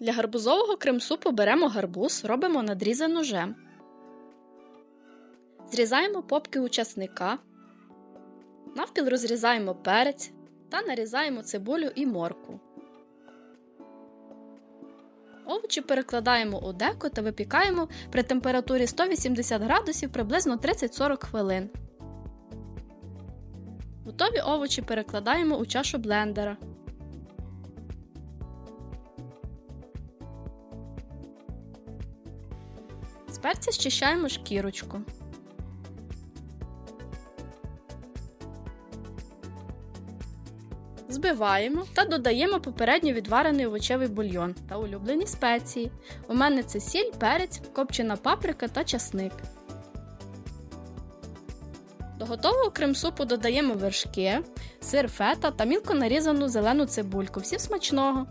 Для гарбузового крем-супу беремо гарбуз, робимо надрізи ножем. Зрізаємо попки учасника. Навпіл розрізаємо перець та нарізаємо цибулю і морку. Овочі перекладаємо у деко та випікаємо при температурі 180 градусів приблизно 30-40 хвилин. Готові овочі перекладаємо у чашу блендера. З перця щищаємо шкірочку. Збиваємо та додаємо попередньо відварений овочевий бульйон та улюблені спеції. У мене це сіль, перець, копчена паприка та часник. До готового крем-супу додаємо вершки, сир фета та мілко нарізану зелену цибульку. Всім смачного!